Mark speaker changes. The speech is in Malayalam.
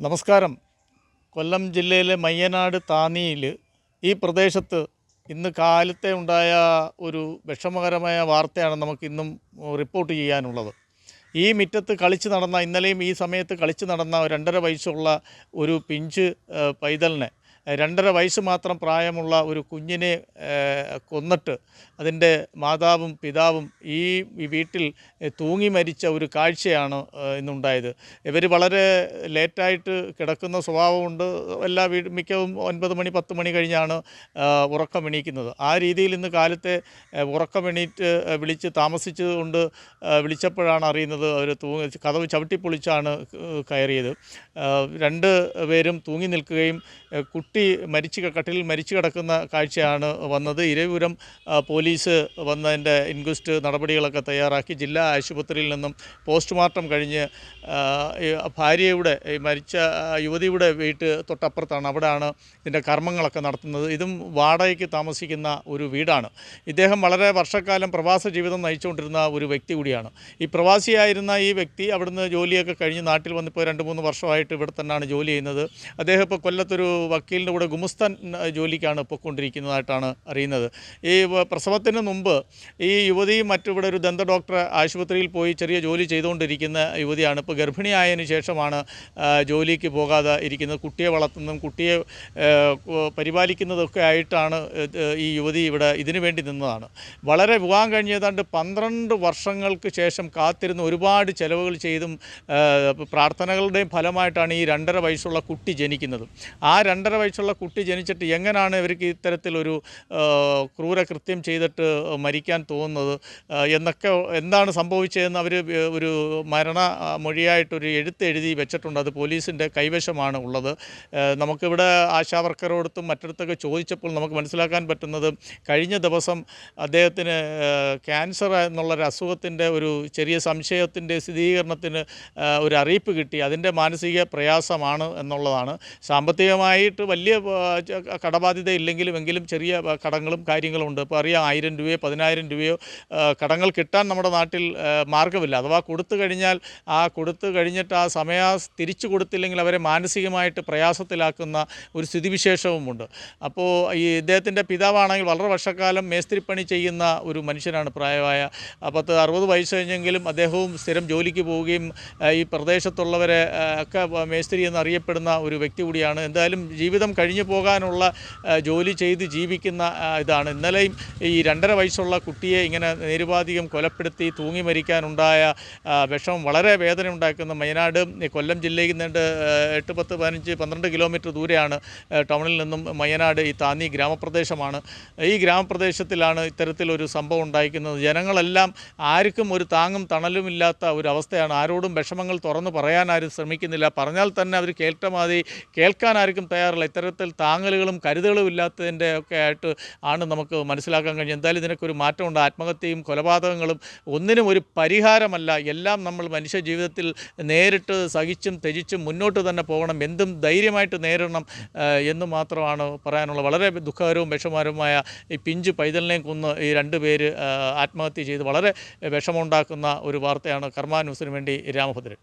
Speaker 1: നമസ്കാരം. കൊല്ലം ജില്ലയിലെ മയ്യനാട് താന്നിയിൽ ഈ പ്രദേശത്ത് ഇന്ന് കാലത്തെ ഉണ്ടായ ഒരു വിഷമകരമായ വാർത്തയാണ് നമുക്ക് ഇന്നും റിപ്പോർട്ട് ചെയ്യാനുള്ളത്. ഈ മുറ്റത്ത് കളിച്ച് നടന്ന ഇന്നലെയും ഈ സമയത്ത് കളിച്ച് നടന്ന രണ്ടര വയസ്സുള്ള ഒരു പിഞ്ച് പൈതലിനെ രണ്ടര വയസ്സ് മാത്രം പ്രായമുള്ള ഒരു കുഞ്ഞിനെ കൊന്നിട്ട് അതിന്റെ മാതാവും പിതാവും ഈ വീട്ടിൽ തൂങ്ങി മരിച്ച ഒരു കാഴ്ചയാണ് ഇന്നുണ്ടായത്. ഇവർ വളരെ ലേറ്റായിട്ട് കിടക്കുന്ന സ്വഭാവമുണ്ട്. എല്ലാ വീട് മിക്കവും ഒൻപത് മണി പത്ത് മണി കഴിഞ്ഞാണ് ഉറക്കം എണീക്കുന്നത് ആ രീതിയിൽ ഇന്ന് കാലത്തെ ഉറക്കം എണീറ്റ് വിളിച്ച് താമസിച്ചുകൊണ്ട് വിളിച്ചപ്പോഴാണ് അറിയുന്നത് അവർ തൂങ്ങി കഥവ് ചവിട്ടിപ്പൊളിച്ചാണ് കയറിയത്. രണ്ട് പേരും തൂങ്ങി നിൽക്കുകയും ഏഹ്, കുട്ടി മരിച്ച് കട്ടിലിൽ മരിച്ചു കിടക്കുന്ന കാഴ്ചയാണ് വന്നത്. ഇരവിപുരം പോലീസ് വന്നതിന്റെ ഇൻക്വസ്റ്റ് നടപടികളൊക്കെ തയ്യാറാക്കി. ജില്ലാ ആശുപത്രിയിൽ നിന്നും പോസ്റ്റ്മോർട്ടം കഴിഞ്ഞ് ഭാര്യയുടെ മരിച്ച യുവതിയുടെ വീട്ട് തൊട്ടപ്പുറത്താണ്. അവിടെയാണ് ഇതിന്റെ കർമ്മങ്ങളൊക്കെ നടത്തുന്നത്. ഇതും വാടകയ്ക്ക് താമസിക്കുന്ന ഒരു വീടാണ്. ഇദ്ദേഹം വളരെ വർഷക്കാലം പ്രവാസ ജീവിതം നയിച്ചുകൊണ്ടിരുന്ന ഒരു വ്യക്തി കൂടിയാണ്. ഈ പ്രവാസിയായിരുന്ന ഈ വ്യക്തി അവിടുന്ന് ജോലിയൊക്കെ കഴിഞ്ഞ് നാട്ടിൽ വന്നിപ്പോൾ രണ്ട് മൂന്ന് വർഷമായിട്ട് ഇവിടെ തന്നെയാണ് ജോലി ചെയ്യുന്നത്. അദ്ദേഹം ഇപ്പോൾ കൊല്ലത്തൊരു വക്കീലിന്റെ കൂടെ ഗുമസ്തൻ ജോലിക്കാണ് പൊയ്ക്കൊണ്ടിരിക്കുന്നതായിട്ടാണ് അറിയുന്നത്. ഈ പ്രസവത്തിന് മുമ്പ് ഈ യുവതിയും മറ്റിവിടെ ഒരു ദന്ത ഡോക്ടർ ആശുപത്രിയിൽ പോയി ചെറിയ ജോലി ചെയ്തുകൊണ്ടിരിക്കുന്ന യുവതിയാണ്. ഇപ്പോൾ ഗർഭിണിയായതിനു ശേഷമാണ് ജോലിക്ക് പോകാതെ ഇരിക്കുന്നത്. കുട്ടിയെ വളർത്തുന്നതും കുട്ടിയെ പരിപാലിക്കുന്നതൊക്കെ ആയിട്ടാണ് ഈ യുവതി ഇവിടെ ഇതിനു വേണ്ടി നിന്നതാണ്. വളരെ വിവാഹം കഴിഞ്ഞ് ഏതാണ്ട് പന്ത്രണ്ട് വർഷങ്ങൾക്ക് ശേഷം കാത്തിരുന്ന് ഒരുപാട് ചിലവുകൾ ചെയ്തും പ്രാർത്ഥനകളുടെയും ഫലമായിട്ടാണ് ഈ രണ്ടര വയസ്സുള്ള കുട്ടി ജനിക്കുന്നത്. ആ രണ്ടര വയസ്സുള്ള കുട്ടി ജനിച്ചിട്ട് എങ്ങനെയാണ് ഇവർക്ക് ഇത്തരത്തിലൊരു ക്രൂരകൃത്യം ചെയ്തിട്ട് മരിക്കാൻ തോന്നുന്നത്? എന്നൊക്കെ എന്താണ് സംഭവിച്ചതെന്ന് അവർ ഒരു മരണ മൊഴിയായിട്ടൊരു എഴുത്ത് എഴുതി വെച്ചിട്ടുണ്ട്. അത് പോലീസിന്റെ കൈവശമാണ് ഉള്ളത്. നമുക്കിവിടെ ആശാവർക്കറോടത്തും മറ്റിടത്തൊക്കെ ചോദിച്ചപ്പോൾ നമുക്ക് മനസ്സിലാക്കാൻ പറ്റുന്നത് കഴിഞ്ഞ ദിവസം അദ്ദേഹത്തിന് ക്യാൻസർ എന്നുള്ളൊരു അസുഖത്തിന്റെ ഒരു ചെറിയ സംശയത്തിന്റെ സ്ഥിരീകരണത്തിന് ഒരു അറിയിപ്പ് കിട്ടി. അതിന്റെ മാനസിക പ്രയാസമാണ് എന്നുള്ളതാണ്. സാമ്പത്തികമായിട്ട് വലിയ ച- കടബാധ്യത ഇല്ലെങ്കിലും എങ്കിലും ചെറിയ കടങ്ങളും കാര്യങ്ങളും ഉണ്ട് ഇപ്പോൾ അറിയാം ആയിരം രൂപയോ പതിനായിരം രൂപയോ കടങ്ങൾ കിട്ടാൻ നമ്മുടെ നാട്ടിൽ മാർഗമില്ല അഥവാ കൊടുത്തു കഴിഞ്ഞാൽ ആ കൊടുത്തു കഴിഞ്ഞിട്ട് ആ സമയ തിരിച്ചു കൊടുത്തില്ലെങ്കിൽ അവരെ മാനസികമായിട്ട് പ്രയാസത്തിലാക്കുന്ന ഒരു സ്ഥിതിവിശേഷവുമുണ്ട്. അപ്പോൾ ഈ ഇദ്ദേഹത്തിന്റെ പിതാവാണെങ്കിൽ വളരെ വർഷക്കാലം മേസ്തിരിപ്പണി ചെയ്യുന്ന ഒരു മനുഷ്യനാണ് പ്രായമായ പത്ത് അറുപത് വയസ്സ് കഴിഞ്ഞെങ്കിലും അദ്ദേഹവും സ്ഥിരം ജോലിക്ക് പോവുകയും ഈ പ്രദേശത്തുള്ളവരെ ഒക്കെ മേസ്തിരി എന്നറിയപ്പെടുന്ന ഒരു വ്യക്തി കൂടിയാണ്. എന്തായാലും ജീവിതം കഴിഞ്ഞു പോകാനുള്ള ജോലി ചെയ്ത് ജീവിക്കുന്ന ഇതാണ്. ഇന്നലെയും ഈ രണ്ടര വയസ്സുള്ള കുട്ടിയെ ഇങ്ങനെ നിരുപാധികം കൊലപ്പെടുത്തി തൂങ്ങി മരിക്കാനുണ്ടായ വിഷമം വളരെ വേദന ഉണ്ടാക്കുന്ന വയനാട് കൊല്ലം ജില്ലയിൽ നിന്നിട്ട് ആ, എട്ട് പത്ത് പതിനഞ്ച് പന്ത്രണ്ട് കിലോമീറ്റർ ദൂരെയാണ് ടൗണിൽ നിന്നും വയനാട് ഈ താന്നി ഗ്രാമപ്രദേശമാണ്. ഈ ഗ്രാമപ്രദേശത്തിലാണ് ഇത്തരത്തിലൊരു സംഭവം ഉണ്ടായിരിക്കുന്നത്. ജനങ്ങളെല്ലാം ആർക്കും ഒരു താങ്ങും തണലുമില്ലാത്ത ഒരു അവസ്ഥയാണ് ആരോടും വിഷമങ്ങൾ തുറന്നു പറയാൻ ആരും ശ്രമിക്കുന്നില്ല. പറഞ്ഞാൽ തന്നെ അവർ കേട്ട മാതിരി കേൾക്കാൻ ആർക്കും തയ്യാറില്ല. ഇത്തരത്തിൽ താങ്ങലുകളും കരുതലുകളും ഇല്ലാത്തതിന്റെ ഒക്കെ ആയിട്ട് ആണ് നമുക്ക് മനസ്സിലാക്കാൻ കഴിഞ്ഞത്. എന്തായാലും ഇതിനൊക്കെ ഒരു മാറ്റമുണ്ട്. ആത്മഹത്യയും കൊലപാതകങ്ങളും ഒന്നിനും ഒരു പരിഹാരമല്ല. എല്ലാം നമ്മൾ മനുഷ്യ ജീവിതത്തിൽ നേരിട്ട് സഹിച്ചും ത്യജിച്ചും മുന്നോട്ട് തന്നെ പോകണം. എന്തും ധൈര്യമായിട്ട് നേരിടണം എന്ന് മാത്രമാണ് പറയാനുള്ളത്. വളരെ ദുഃഖകരവും വിഷമകരവുമായ ഈ പിഞ്ച് പൈതലിനെയും കൊന്ന് ഈ രണ്ട് പേര് ആത്മഹത്യ ചെയ്ത് വളരെ വിഷമമുണ്ടാക്കുന്ന ഒരു വാർത്തയാണ് കർമാന്യൂസിന് വേണ്ടി രാമഭദ്രൻ.